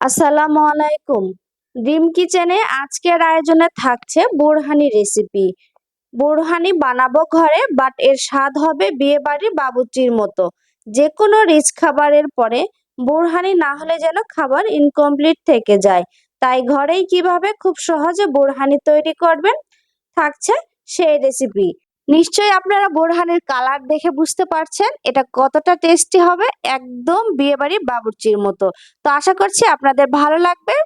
আসসালামু আলাইকুম। ড্রিম কিচেনে আজকের আয়োজনে থাকছে বোরহানি রেসিপি। বোরহানি বানাবো ঘরে, বাট এর স্বাদ হবে বিয়ে বাড়ির বাবুচির মতো। যে কোনো রিচ খাবারের পরে, বোরহানি না হলে যেন খাবার ইনকমপ্লিট থেকে যায়। তাই ঘরেই কীভাবে খুব সহজে বোরহানি তৈরি করবেন, থাকছে সেই রেসিপি। নিশ্চয়ই আপনারা বোরহানির কালার দেখে বুঝতে পারছেন এটা কতটা টেস্টি হবে, একদম বিয়েবাড়ির বাবুর্চির মতো। তো আশা করছি আপনাদের ভালো লাগবে।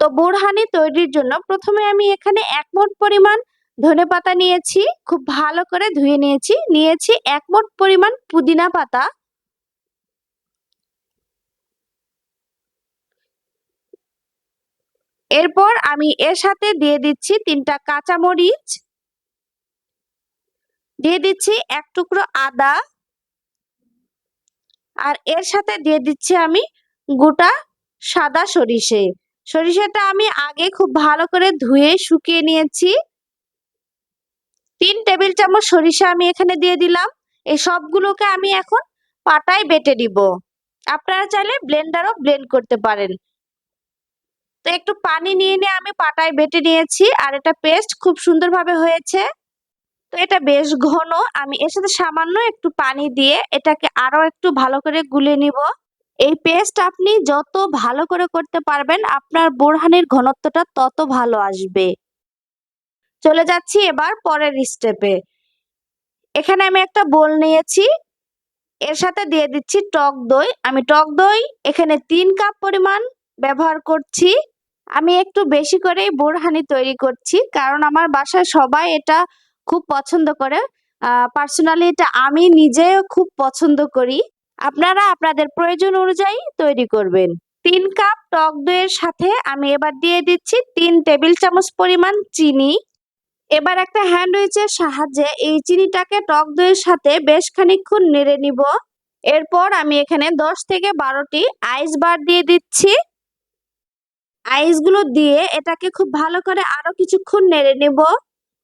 তো বোরহানি তৈরির জন্য প্রথমে আমি এখানে এক মোট পরিমাণ ধনে পাতা নিয়েছি, খুব ভালো করে ধুয়ে নিয়েছি। নিয়েছি এক মোট পরিমাণ পুদিনা পাতা। এরপর আমি এর সাথে দিয়ে দিচ্ছি তিনটা কাঁচামরিচ। দিয়ে দিচ্ছি এক টুকরো আদা। আর এর সাথে দিয়ে দিচ্ছি আমি গোটা সাদা সরিষে। সরিষাটা আমি আগে খুব ভালো করে ধুয়ে শুকিয়ে নিয়েছি। তিন টেবিল চামচ সরিষা আমি এখানে দিয়ে দিলাম। এই সবগুলোকে আমি এখন পাটায় বেটে দিব আপনারা চাইলে ব্লেন্ডারও ব্লেন্ড করতে পারেন। তো একটু পানি নিয়ে নিয়ে আমি পাটায় বেটে নিয়েছি। আর এটা পেস্ট খুব সুন্দরভাবে হয়েছে। তো এটা বেশ ঘন। আমি এর সাথে সামান্য একটু পানি দিয়ে এটাকে আরও একটু ভালো করে গুলে নিব। এই পেস্ট আপনি যত ভালো করে করতে পারবেন, আপনার বোরহানির ঘনত্বটা তত ভালো আসবে। চলে যাচ্ছি এবার পরের স্টেপে এখানে আমি একটা বোল নিয়েছি। এর সাথে দিয়ে দিচ্ছি টক দই। আমি টক দই এখানে তিন কাপ পরিমাণ ব্যবহার করছি। আমি একটু বেশি করেই বোরহানি তৈরি করছি, কারণ আমার বাসায় সবাই এটা খুব পছন্দ করে। পার্সোনালি এটা আমি নিজেও খুব পছন্দ করি। আপনারা আপনাদের প্রয়োজন অনুযায়ী তৈরি করবেন। তিন কাপ টক দইয়ের সাথে আমি এবার দিয়ে দিচ্ছি তিন টেবিল চামচ পরিমাণ চিনি। এবার একটা হ্যান্ড উইচের সাহায্যে এই চিনিটাকে টক দইয়ের সাথে বেশ খানিক্ষণ নেড়ে নিব। এরপর আমি এখানে দশ থেকে বারোটি আইস বার দিয়ে দিচ্ছি। আইসগুলো দিয়ে এটাকে খুব ভালো করে আরও কিছুক্ষণ নেড়ে নেব।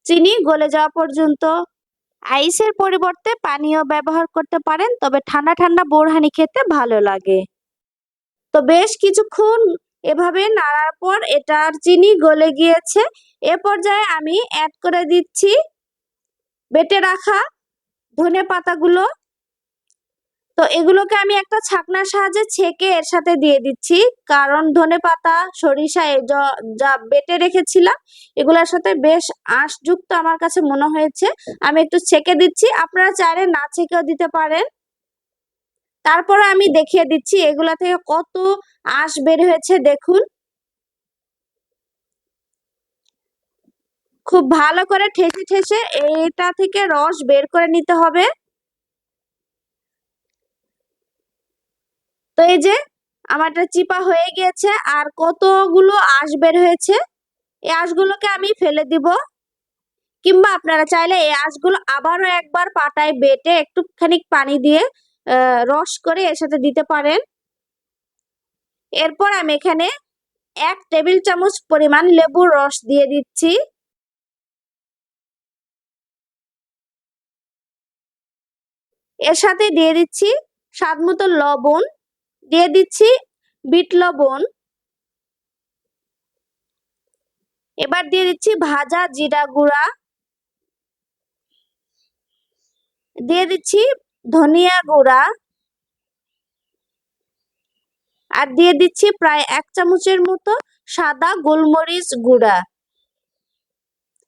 চিনি গলে যাওয়া পর্যন্ত আইসের পরিবর্তে পানীয় ব্যবহার করতে পারেন, তবে ঠান্ডা ঠান্ডা বোরহানি খেতে ভালো লাগে। তো বেশ কিছুক্ষণ এভাবে নাড়ার পর এটার চিনি গলে গিয়েছে। এ পর্যায়ে আমি অ্যাড করে দিচ্ছি। বেটে রাখা ধনে পাতাগুলো তো এগুলোকে আমি একটা ছাকনার সাহায্যে ছেঁকে এর সাথে দিয়ে দিচ্ছি। কারণ ধনে পাতা, সরিষা যা বেটে রেখেছিলাম, এগুলোর সাথে বেশ আঁশযুক্ত আমার কাছে মনে হয়েছে। আমি একটু ছেঁকে দিচ্ছি। আপনারা চাইলে না ছেঁকেও দিতে পারেন। তারপরে আমি দেখিয়ে দিচ্ছি এগুলা থেকে কত আঁশ বের হয়েছে, দেখুন। খুব ভালো করে ঠেসে ঠেসে এটা থেকে রস বের করে নিতে হবে। তো এই যে আমারটা চিপা হয়ে গিয়েছে আর কতগুলো আঁশ বের হয়েছে? এই আঁশগুলোকে আমি ফেলে দিব। কিংবা আপনারা চাইলে এই আঁশগুলো আবারও একবার পাটায় বেটে একটুখানি পানি দিয়ে রস করে এর সাথে দিতে পারেন। এরপর আমি এখানে এক টেবিল চামচ পরিমাণ লেবুর রস দিয়ে দিচ্ছি। এর সাথে দিয়ে দিচ্ছি স্বাদ মতো লবণ। দিয়ে দিচ্ছি বিট লবণ। এবার দিয়ে দিচ্ছি ভাজা জিরা গুঁড়া। দিয়ে দিচ্ছি ধনিয়া গুঁড়া। আর দিয়ে দিচ্ছি প্রায় এক চামচের মতো সাদা গোলমরিচ গুঁড়া।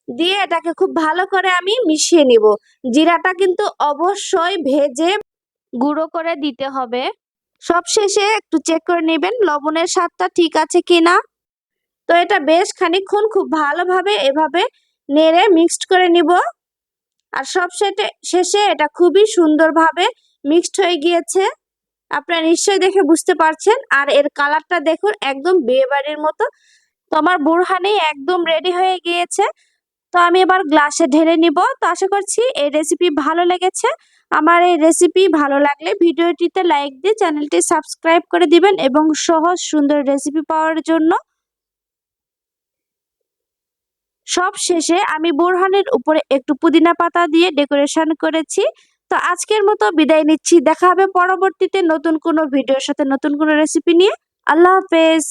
দিয়ে এটাকে খুব ভালো করে আমি মিশিয়ে নিব। জিরাটা কিন্তু অবশ্যই ভেজে গুঁড়ো করে দিতে হবে। সব শেষে একটু চেক করে নেবেন, লবণের স্বাদটা ঠিক আছে কিনা। তো এটা বেশ খানিক্ষণ খুব ভালোভাবে এভাবে নেড়ে মিক্সড করে নিব। আর সব শেষে এটা খুবই সুন্দরভাবে মিক্সড হয়ে গিয়েছে। আপনারা নিশ্চয়ই দেখে বুঝতে পারছেন। আর এর কালারটা দেখুন, একদম বিয়ে বাড়ির মতো। তো আমার বুড়হানি একদম রেডি হয়ে গিয়েছে। তো আমি এবার গ্লাসে ঢেলে নিব। তো আশা করছি এই রেসিপি ভালো লেগেছে। আমার এই রেসিপি ভালো লাগলে ভিডিওটিতে লাইক দিয়ে চ্যানেলটি সাবস্ক্রাইব করে দিবেন এবং সহজ সুন্দর রেসিপি পাওয়ার জন্য। সব শেষে আমি বোরহানের উপরে একটু পুদিনা পাতা দিয়ে ডেকোরেশন করেছি। তো আজকের মতো বিদায় নিচ্ছি। দেখা হবে পরবর্তীতে নতুন কোনো ভিডিওর সাথে নতুন কোনো রেসিপি নিয়ে। আল্লাহ হাফেজ।